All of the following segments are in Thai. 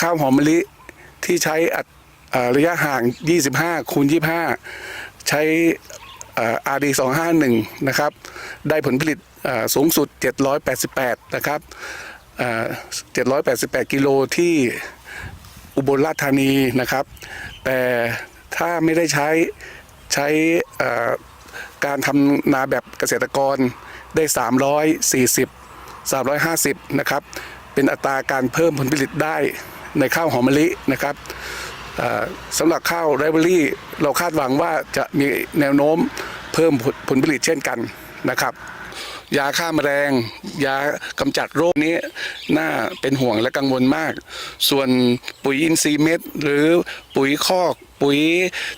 ข้าวหอมมะลิที่ใช้อัดระยะห่าง 25 คูณ 25 ใช้อาร์ดี251 นะครับ ได้ผลผลิตสูงสุด 788 นะครับ 788 กิโลที่อุบลราชธานีนะครับ แต่ถ้าไม่ได้ใช้ใช้การทำนาแบบเกษตรกรได้ 340 350 นะครับ เป็นอัตราการเพิ่มผลผลิตได้ในข้าวหอมมะลินะครับสำหรับข้าวไรเบอรี่เราคาดหวังว่าจะมีแนวโน้มเพิ่มผลผลผลิตเช่นกันนะครับ ยาฆ่าแมลง ยากำจัดโรคนี้น่าเป็นห่วงและกังวลมาก ส่วนปุ๋ยอินทรีย์เม็ดหรือปุ๋ยคอกปุ๋ย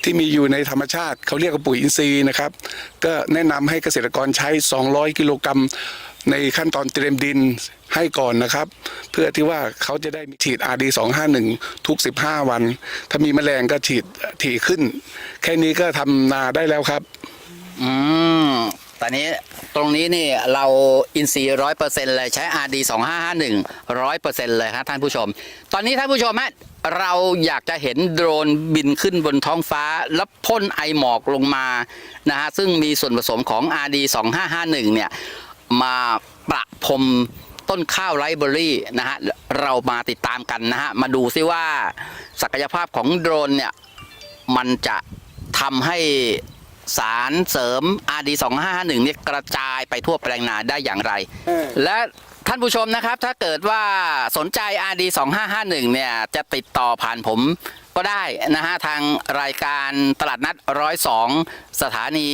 ที่มีอยู่ในธรรมชาติ เขาเรียกว่าปุ๋ยอินทรีย์นะครับ ก็แนะนำให้เกษตรกรใช้ 200 กิโลกรัม ในขั้นตอนเตรียมดินให้ก่อนนะครับ เพื่อที่ว่าเขาจะได้ฉีด RD 251 ทุก 15 วัน ถ้ามีแมลงก็ฉีดถี่ขึ้น แค่นี้ก็ทำนาได้แล้วครับ อืมตอนนี้ตรงนี้นี่เราอินซีร้อยเปอร์เซ็นต์เลยใช้ RD 2 5 5 1ร้อยเปอร์เซ็นต์เลยครับท่านผู้ชม ตอนนี้ท่านผู้ชมฮะเราอยากจะเห็นโดรนบินขึ้นบนท้องฟ้า แล้วพ่นไอหมอกลงมานะฮะซึ่งมีส่วนผสมของ RD 2 5 5 1เนี่ย มาประพรมต้นข้าวไรเบอรี่นะฮะเรามาติดตามกันนะฮะมาดูซิว่าศักยภาพของโดรนเนี่ยมันจะทำให้สารเสริม RD 2551เนี่ยกระจายไปทั่วแปลงนาได้อย่างไร และท่านผู้ชมนะครับ ถ้าเกิดว่าสนใจ RD 2551เนี่ยจะติดต่อผ่านผมก็ได้นะฮะทางรายการตลาดนัด102สถานี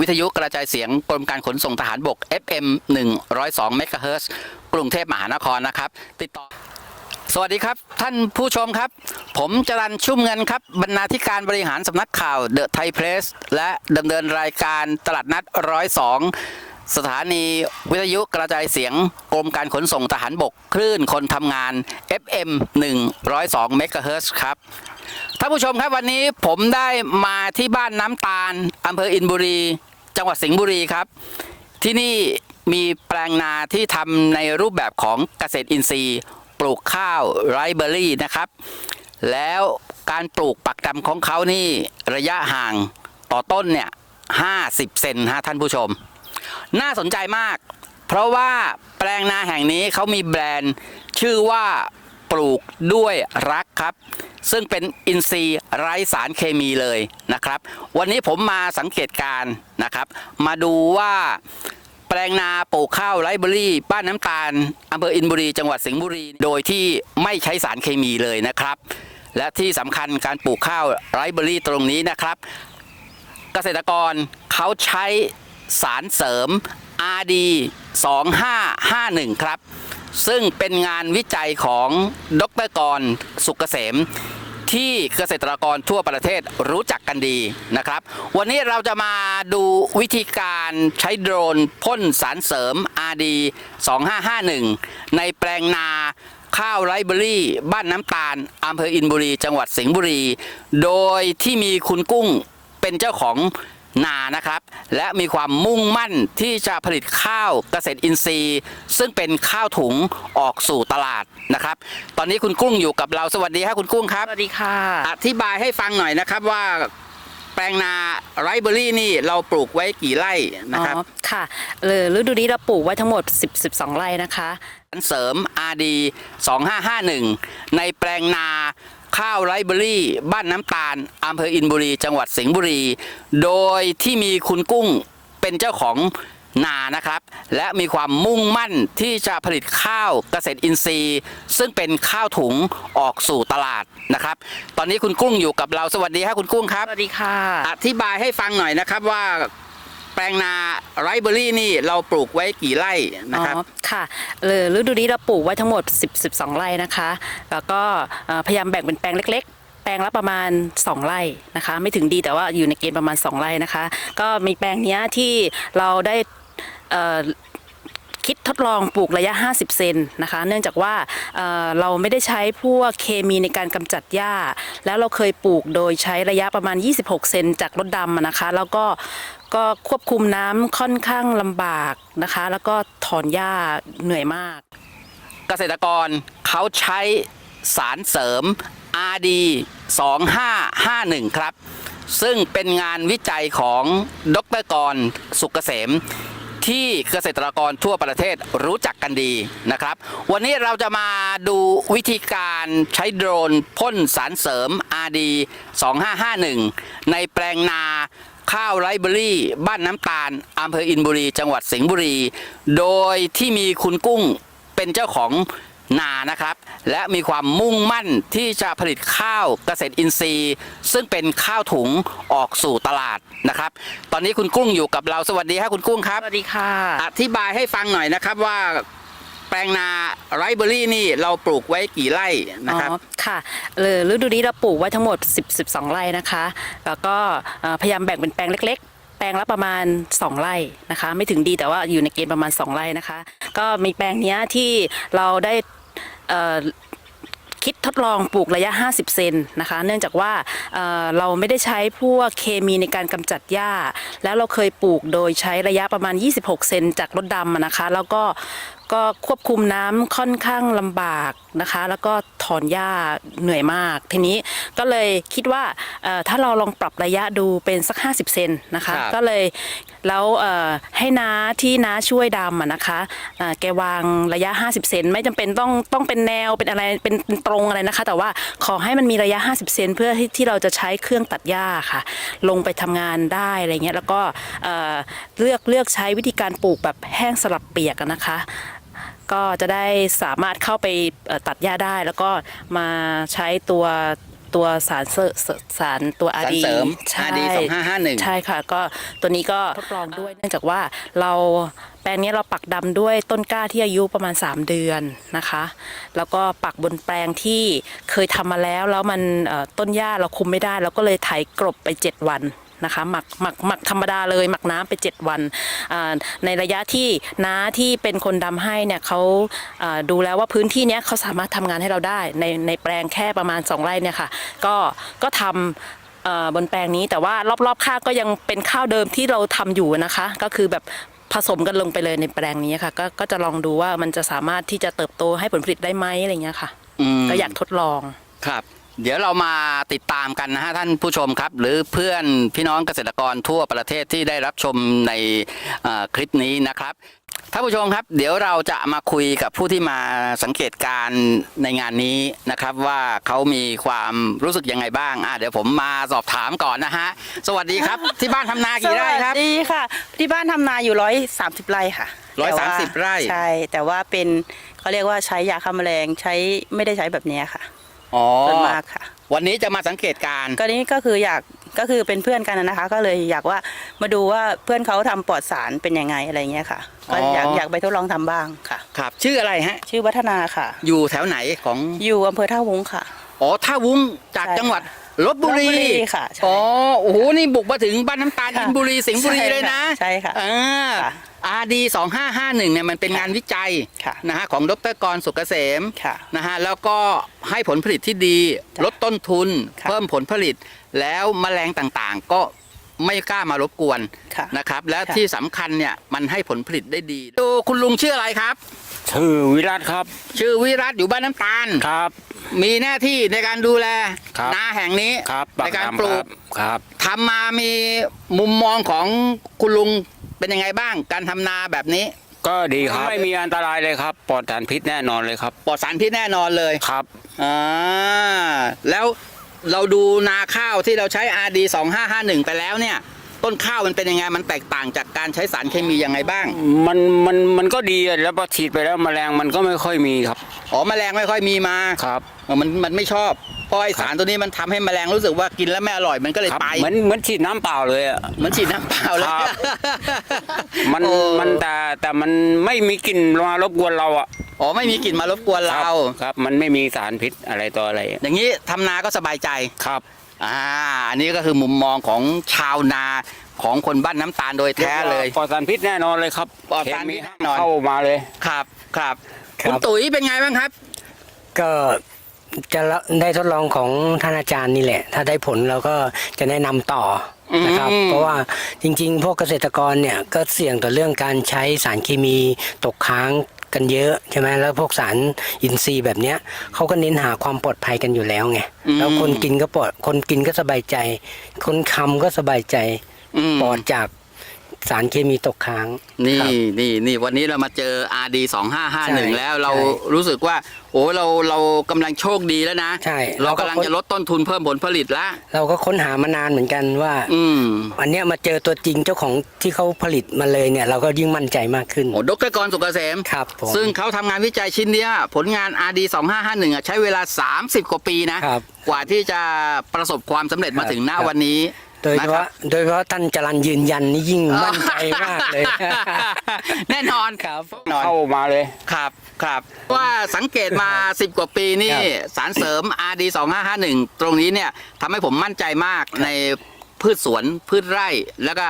วิทยุกระจายเสียงกรมการขนส่งทหารบก FM 102เมกะเฮิรตซ์กรุงเทพมหานครนะครับ ติดต่อ สวัสดีครับ ท่านผู้ชมครับ ผมจรันชุ่มเงินครับ บรรณาธิการบริหารสำนักข่าวเดอะไทยเพรสและดำเนินรายการตลาดนัดร้อยสองสถานีวิทยุกระจายเสียงกรมการขนส่งทหารบก คลื่นคนทำงาน FM 102เมกะเฮิรตซ์ครับท่านผู้ชมครับวันนี้ผมได้มาที่บ้านน้ำตาลอำเภออินบุรี จังหวัดสิงห์บุรีครับ ที่นี่มีแปลงนาที่ทำในรูปแบบของเกษตรอินทรีย์ ปลูกข้าวไรเบอรี่นะครับ แล้วการปลูกปักดำของเขานี่ระยะห่างต่อต้นเนี่ย50 เซนฮะท่านผู้ชม น่าสนใจมาก เพราะว่าแปลงนาแห่งนี้เขามีแบรนด์ชื่อว่า ปลูกด้วยรักครับ ซึ่งเป็นอินทรีย์ไร้สารเคมีเลยนะครับ วันนี้ผมมาสังเกตการนะครับ มาดูว่าแปลงนาปลูกข้าวไรเบอรี่บ้านน้ำตาลอำเภออินบุรี จังหวัดสิงห์บุรี โดยที่ไม่ใช้สารเคมีเลยนะครับ และที่สำคัญการปลูกข้าวไรเบอรี่ตรงนี้นะครับ เกษตรกรเขาใช้สารเสริม RD 2551 ครับ ซึ่งเป็นงานวิจัยของดรกรสุกเกษม ที่เกษตรกรทั่วประเทศรู้จักกันดีนะครับ วันนี้เราจะมาดูวิธีการใช้โดรนพ่นสารเสริม RD 2551 ในแปลงนาข้าวไรเบอรี่ บ้านน้ำตาลอำเภออินบุรี จังหวัดสิงห์บุรี โดยที่มีคุณกุ้งเป็นเจ้าของ นานะครับ และมีความมุ่งมั่นที่จะผลิตข้าวเกษตรอินทรีย์ ซึ่งเป็นข้าวถุงออกสู่ตลาดนะครับ ตอนนี้คุณกุ้งอยู่กับเราสวัสดีครับคุณกุ้งครับ สวัสดีค่ะ อธิบายให้ฟังหน่อยนะครับว่าแปลงนาไรเบอรี่นี่เราปลูกไว้กี่ไร่นะครับอ๋อค่ะเออฤดูนี้เราปลูกไว้ทั้งหมด 10 12 ไร่นะคะ เสริม RD 2551 ในแปลงนา ข้าวไรเบอรี่ บ้านน้ำตาลอำเภออินบุรี จังหวัดสิงห์บุรี โดยที่มีคุณกุ้งเป็นเจ้าของนานะครับ และมีความมุ่งมั่นที่จะผลิตข้าวเกษตรอินทรีย์ ซึ่งเป็นข้าวถุงออกสู่ตลาดนะครับ ตอนนี้คุณกุ้งอยู่กับเราสวัสดีครับคุณกุ้งครับ สวัสดีค่ะ อธิบายให้ฟังหน่อยนะครับว่า แปลงนาไรเบอรี่นี่เราปลูกไว้กี่ไร่นะครับอ๋อค่ะเออฤดูนี้เราปลูกไว้ทั้งหมด 10 12 ไร่นะคะ แล้วก็พยายามแบ่งเป็นแปลงเล็ก ๆ แปลงละประมาณ 2 ไร่นะคะ ไม่ถึงดีแต่ว่าอยู่ในเกณฑ์ประมาณ 2 ไร่นะคะ ก็มีแปลงนี้ที่เราได้ คิดทดลองปลูกระยะ 50 เซนนะคะ เนื่องจากว่าเเราไม่ได้ใช้พวกเคมีในการกำจัดหญ้า แล้วเราเคยปลูกโดยใช้ระยะประมาณ 26 เซนจากรถดำนะคะ แล้วก็ก็ควบคุมน้ำค่อนข้างลำบากนะคะ แล้วก็ถอนหญ้าเหนื่อยมาก เกษตรกรเขาใช้สารเสริม RD 2551 ครับ ซึ่งเป็นงานวิจัยของดรกรสุกเกษม ที่เกษตรกรทั่วประเทศรู้จักกันดีนะครับ วันนี้เราจะมาดูวิธีการใช้โดรนพ่นสารเสริม RD 2551 ในแปลงนาข้าวไรเบอรี่ บ้านน้ำตาลอำเภออินบุรี จังหวัดสิงห์บุรี โดยที่มีคุณกุ้งเป็นเจ้าของ นานะครับ และมีความมุ่งมั่นที่จะผลิตข้าวเกษตรอินทรีย์ ซึ่งเป็นข้าวถุงออกสู่ตลาดนะครับ ตอนนี้คุณกุ้งอยู่กับเราสวัสดีครับคุณกุ้งครับสวัสดีค่ะ อธิบายให้ฟังหน่อยนะครับว่าแปลงนาไรเบอรี่นี่เราปลูกไว้กี่ไร่นะครับอ๋อค่ะเออฤดูนี้เราปลูกไว้ทั้งหมด 10 12 ไร่นะคะ แล้วก็เอ่อพยายามแบ่งเป็นแปลงเล็กๆแปลงละประมาณ 2 ไร่นะคะ ไม่ถึงดีแต่ว่าอยู่ในเกณฑ์ประมาณ 2 ไร่นะคะ ก็มีแปลงเนี้ยที่เราได้เอ่อ คิดทดลองปลูกระยะ 50 เซนนะคะ เนื่องจากว่าเเราไม่ได้ใช้พวกเคมีในการกำจัดหญ้า แล้วเราเคยปลูกโดยใช้ระยะประมาณ 26 เซนจากรถดำนะคะ แล้วก็ ก็ควบคุมน้ำค่อนข้างลำบากนะคะ แล้วก็ถอนหญ้าเหนื่อยมาก ทีนี้ก็เลยคิดว่าเอ่อถ้าเราลองปรับระยะดูเป็นสัก 50 เซนนะคะครับก็เลยแล้วเอ่อให้น้าที่น้าช่วยดำอะนะคะเอ่อแกวางระยะ 50 เซนไม่จำเป็นต้องต้องเป็นแนวเป็นอะไรเป็นเป็นตรงอะไรนะคะ แต่ว่าขอให้มันมีระยะ 50 เซนเพื่อที่ที่เราจะใช้เครื่องตัดหญ้าค่ะ ลงไปทำงานได้อะไรเงี้ยแล้วก็เอ่อเลือกเลือกใช้วิธีการปลูกแบบแห้งสลับเปียกอะนะคะ ก็จะได้สามารถเข้าไปเอ่อตัดหญ้าได้ แล้วก็มาใช้ตัวตัวสารเสริสารตัวอาสารดีเสริมใช่ RD 2551ใช่ค่ะ ก็ตัวนี้ก็ทดลองด้วยเนื่องจากว่าเราแปลงนี้เราปักดำด้วยต้นกล้าที่อายุประมาณ 3 เดือนนะคะ แล้วก็ปักบนแปลงที่เคยทำมาแล้ว แล้วมันเอ่อต้นหญ้าเราคุมไม่ได้ เราก็เลยไถกลบไป 7 วัน นะคะหมักหมักหมักธรรมดาเลย หมักน้ำไป 7 วันอ่าในระยะที่น้าที่เป็นคนดำให้เนี่ยเขาอ่าดูแล้วว่าพื้นที่เนี้ยเขาสามารถทำงานให้เราได้ในในแปลงแค่ประมาณ 2 ไร่เนี่ยค่ะก็ก็ทำเอ่อบนแปลงนี้แต่ว่ารอบๆข้างก็ยังเป็นข้าวเดิมที่เราทำอยู่นะคะ ก็คือแบบผสมกันลงไปเลยในแปลงนี้ค่ะกก็จะลองดูว่ามันจะสามารถที่จะเติบโตให้ผลผลิตได้ไหมอะไรเงี้ยค่ะอืมก็อยากทดลองครับ เดี๋ยวเรามาติดตามกันนะฮะท่านผู้ชมครับ หรือเพื่อนพี่น้องเกษตรกรทั่วประเทศที่ได้รับชมในเอ่อคลิปนี้นะครับท่านผู้ชมครับ เดี๋ยวเราจะมาคุยกับผู้ที่มาสังเกตการณ์ในงานนี้นะครับ ว่าเขามีความรู้สึกยังไงบ้างอะเดี๋ยวผมมาสอบถามก่อนนะฮะสวัสดีครับ ที่บ้านทำนากี่ไร่ครับสวัสดีค่ะ ที่บ้านทำนาอยู่ร้อยสามสิบไร่ค่ะ130แต่ว่าไร่ใช่แต่ว่าเป็นเขาเรียกว่าใช้ยาฆ่าแมลงใช้ไม่ได้ใช้แบบเนี้ยค่ะ อ๋อส่วนมากค่ะ วันนี้จะมาสังเกตการณ์ก็นี้ก็คืออยากก็คือเป็นเพื่อนกันนะคะ ก็เลยอยากว่ามาดูว่าเพื่อนเขาทำปลอดสารเป็นยังไงอะไรเงี้ยค่ะ ก็อยากอ๋อออยากไปทดลองทำบ้างค่ะ ครับ ชื่ออะไรฮะ ชื่อวัฒนาค่ะ อยู่แถวไหนของอยู่อำเภอท่าวุ้งค่ะ อ๋อท่าวุ้งจากใช่ จังหวัด ลบบุรีลพบุรีค่ะใช่อ๋อโอ้โหนี่บุกมาถึงบ้านน้ำตาลค่ะอินบุรีสิงห์บุรีใช่เลยนะค่ะใช่ค่ะอ่าค่ะอาดีสองห้าห้าหนึ่งเนี่ยมันเป็นงานวิจัยค่ะนะฮะของดรกรสุกเกษมค่ะนะฮะแล้วก็ให้ผลผลิตที่ดีค่ะลดต้นทุน ค่ะ เพิ่มผลผลิตแล้วแมลงต่างๆ ก็ ไม่กล้ามารบกวนค่ะนะครับ และค่ะ ที่สำคัญเนี่ยมันให้ผลผลิตได้ดี ดูคุณลุงชื่ออะไรครับ ชื่อวิรัตครับ ชื่อวิรัตอยู่บ้านน้ำตาล ครับ มีหน้าที่ในการดูแลครับ นาแห่งนี้ครับในการดำปลูกครับ ทำมามีมุมมองของคุณลุงเป็นยังไงบ้าง การทำนาแบบนี้ ก็ดีครับ ไม่มีอันตรายเลยครับ ปลอดสารพิษแน่นอนเลยครับ ปลอดสารพิษแน่นอนเลยครับ อ่าแล้ว เราดูนาข้าวที่เราใช้ RD 2551 ไปแล้วเนี่ย ต้นข้าวมันเป็นยังไงมันแตกต่างจากการใช้สารเคมียังไงบ้าง มันมันมันก็ดีอะแล้วพอฉีดไปแล้วแมลงมันก็ไม่ค่อยมีครับ อ๋อแมลงไม่ค่อยมีมา ครับเออ มันมันไม่ชอบเพราะไอสารตัวนี้มันทำให้แมลงรู้สึกว่ากินแล้วไม่อร่อยมันก็เลยครับไปเหมือนเหมือนฉีดน้ำเปล่าเลยอะเหมือนฉีดน้ำเปล่าเลยครับมันโอ้มันแต่แต่มันไม่มีกลิ่นมารบกวนเราอะอ๋อไม่มีกลิ่นมารบกวนคเราบครับ มันไม่มีสารพิษอะไรต่ออะไร อย่างนี้ทำนาก็สบายใจครับอ่าอันนี้ก็คือมุมมองของชาวนาของคนบ้านน้ำตาลโดยแท้เลยปลอดสารพิษแน่นอนเลยครับปลอดสารพิษแน่นอนเข้ามาเลยครับครับครับคุณตุ๋ยเป็นไงบ้างครับ ก็ จะได้ทดลองของท่านอาจารย์นี่แหละ ถ้าได้ผลเราก็จะแนะนำต่อนะครับอืมเพราะว่าจริง ๆ พวกเกษตรกรเนี่ยก็เสี่ยงต่อเรื่องการใช้สารเคมีตกค้างกันเยอะใช่ไหมแล้วพวกสารอินทรีย์แบบเนี้ยเขาก็เน้นหาความปลอดภัยกันอยู่แล้วไงอืมแล้วคนกินก็ปลอดคนกินก็สบายใจ คนคำก็สบายใจอืมปลอดจาก สารเคมีตกค้าง นี่ครับ นี่นี่วันนี้เรามาเจอ RD ใช่2551 แล้วเราใช่รู้สึกว่า โอ้เราเรากำลังโชคดีแล้วนะ ใช่เราเราก็กำลังจะลดต้นทุนเพิ่มผลผลิตละเราก็ค้นหามานานเหมือนกันว่า อืมอันเนี้ยมาเจอตัวจริงเจ้าของที่เขาผลิตมาเลยเนี่ย เราก็ยิ่งมั่นใจมากขึ้น โอ้ดรกรสุกเกษม ครับผม ซึ่งเขาทำงานวิจัยชิ้นเนี้ย ผลงาน RD 2551อะใช้เวลา 30 กว่าปีนะ ครับกว่าที่จะประสบความสำเร็จมาถึงณครับ วันนี้ โดยเฉนะครัพาะบโดยเฉพาะท่านจรันยืนยันนี่ยิ่งมั่นใจมากเลย แน่นอนครับนอนเข้ามาเลยครับครับว่าสังเกตมา 10 กว่าปีนี่ครับสารเสริม RD 2551 ตรงนี้เนี่ยทำให้ผมมั่นใจมากในพืชสวนพืชไร่แล้วก็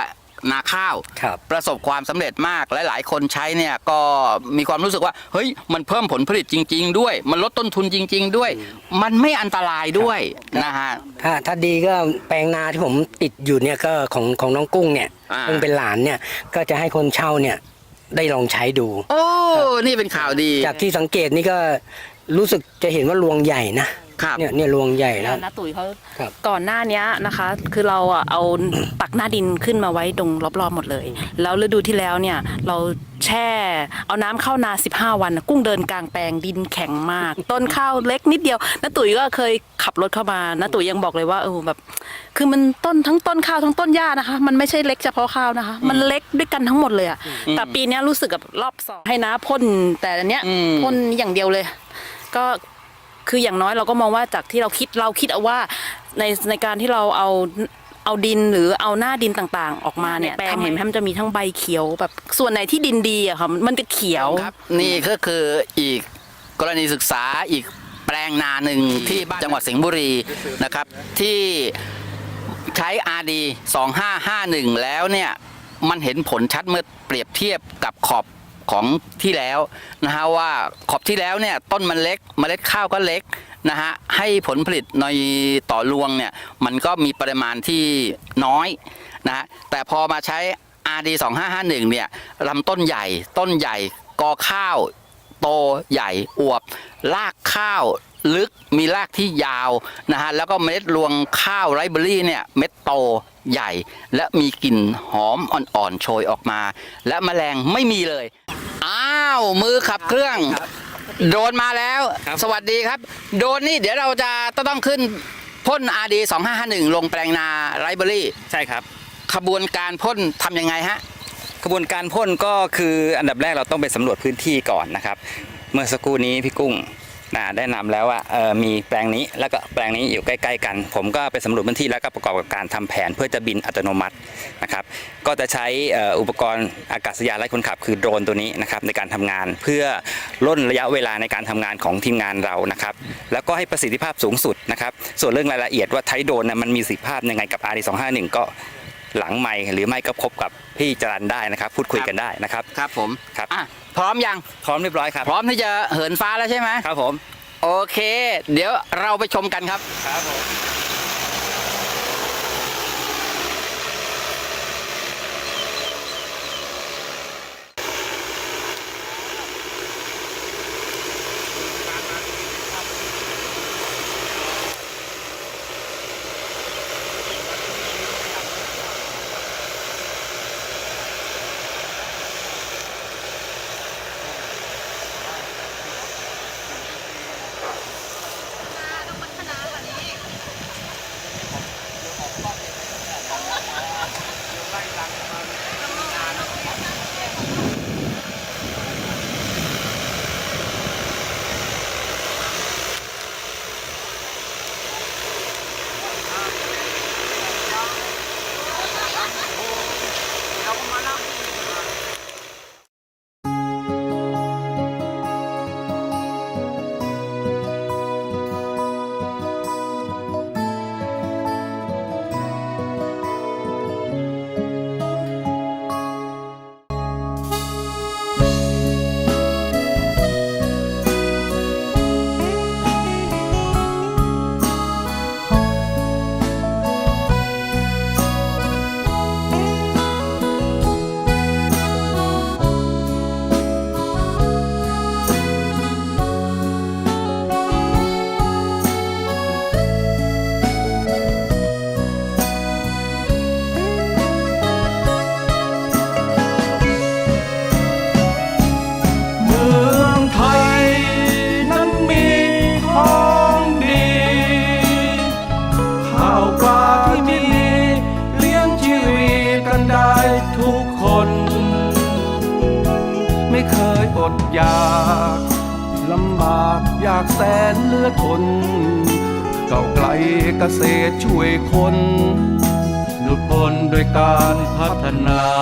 นาข้าว ครับ ประสบความสำเร็จมากหลายๆคนใช้เนี่ยก็มีความรู้สึกว่า เฮ้ย มันเพิ่มผลผลิตจริง ๆ ด้วย มันลดต้นทุนจริง ๆ ด้วย มันไม่อันตรายด้วยนะฮะ ถ้าถ้าดีก็แปลงนาที่ผมติดอยู่เนี่ยก็ของของน้องกุ้งเนี่ยอ่า ซึ่งเป็นหลานเนี่ยก็จะให้คนเช่าเนี่ยได้ลองใช้ดู โอ้ นี่เป็นข่าวดี จากที่สังเกตนี่ก็รู้สึกจะเห็นว่ารวงใหญ่นะ ครับเนี่ยเนี่ยรวงใหญ่แล้วน้าตุ๋ยเขาครับ ก่อนหน้าเนี้ยนะคะ คือเราอะเอาตักหน้าดินขึ้นมาไว้ตรงรอบๆหมดเลย แล้วฤดูที่แล้วเนี่ยเราแช่เอาน้ำเข้านา 15 วันน่ะกุ้งเดินกลางแปลงดินแข็งมาก ต้นข้าวเล็กนิดเดียวน้าตุ๋ยก็เคยขับรถเข้ามาน้าตุ๋ยยังบอกเลยว่าเออแบบ คือมันต้นทั้งต้นข้าวทั้งต้นหญ้านะคะ มันไม่ใช่เล็กเฉพาะข้าวนะคะ มันเล็กด้วยกันทั้งหมดเลยอะแต่ปีเนี้ยรู้สึกกับรอบสองให้นะพ่นแต่อันเนี้ยอืม พ่นอย่างเดียวเลย ก็ คืออย่างน้อยเราก็มองว่าจากที่เราคิดเราคิดเอาว่าในในการที่เราเอาเอาดินหรือเอาหน้าดินต่างๆ ออกมาเนี่ยแปลงเห็นไหมมันจะมีทั้งใบเขียวแบบส่วนไหนที่ดินดีอะค่ะมันจะเขียวครับนี่ก็คืออีกกรณีศึกษาอีกแปลงนาหนึ่งที่บ้านจังหวัดสิงห์บุรีนะครับ ที่ใช้ RD 2551 แล้วเนี่ย มันเห็นผลชัดเมื่อเปรียบเทียบกับขอบ ของที่แล้วนะฮะว่าขอบที่แล้วเนี่ยต้นมันเล็กเมล็ดข้าวก็เล็กนะฮะให้ผลผลิตในต่อรวงเนี่ยมันก็มีปริมาณที่น้อยนะฮะแต่พอมาใช้ RD 2551เนี่ยลำต้นใหญ่ต้นใหญ่กอข้าว โตใหญ่อวบลากข้าว ลึกมีรากที่ยาวนะฮะแล้วก็เมล็ดรวงข้าวไรเบอรี่เนี่ยเม็ดโตใหญ่ และมีกลิ่นหอมอ่อนๆโชยออกมา และแมลงไม่มีเลย อ้าวมือขับเครื่อง โดรนมาแล้ว สวัสดีครับ โดรนนี่เดี๋ยวเราจะต้องขึ้นพ่น RD 2551 ลงแปลงนาไรเบอรี่ ใช่ครับ ขบวนการพ่นทำยังไงฮะกระบวนการพ่นก็คืออันดับแรกเราต้องไปสำรวจพื้นที่ก่อนนะครับ เมื่อสักครู่นี้พี่กุ้ง นะได้นำแล้วว่าเอ่อมีแปลงนี้แล้วก็แปลงนี้อยู่ใกล้ๆกัน ผมก็ไปสำรวจพื้นที่แล้วก็ประกอบกับการทำแผนเพื่อจะบินอัตโนมัตินะครับ ก็จะใช้เอ่ออุปกรณ์อากาศยานไร้คนขับคือโดรนตัวนี้นะครับในการทำงานเพื่อล่นระยะเวลาในการทำงานของทีมงานเรานะครับ แล้วก็ให้ประสิทธิภาพสูงสุดนะครับ ส่วนเรื่องรายละเอียดว่าใช้โดรนนะมันมีประสิทธิภาพยังไงกับ RD251 ก็หลังไม่หรือไม่ก็พบกับพี่จรันได้นะครับ พูดคุยกันได้นะครับครับผมครับอะ พร้อมยัง พร้อมเรียบร้อยครับ พร้อมที่จะเหินฟ้าแล้วใช่ไหมครับผม โอเค เดี๋ยวเราไปชมกันครับ ครับผมากอยากแสนเลือทนเก่าไกลเกษตรช่วยคนหนุดพ้นโดวยการพัฒนา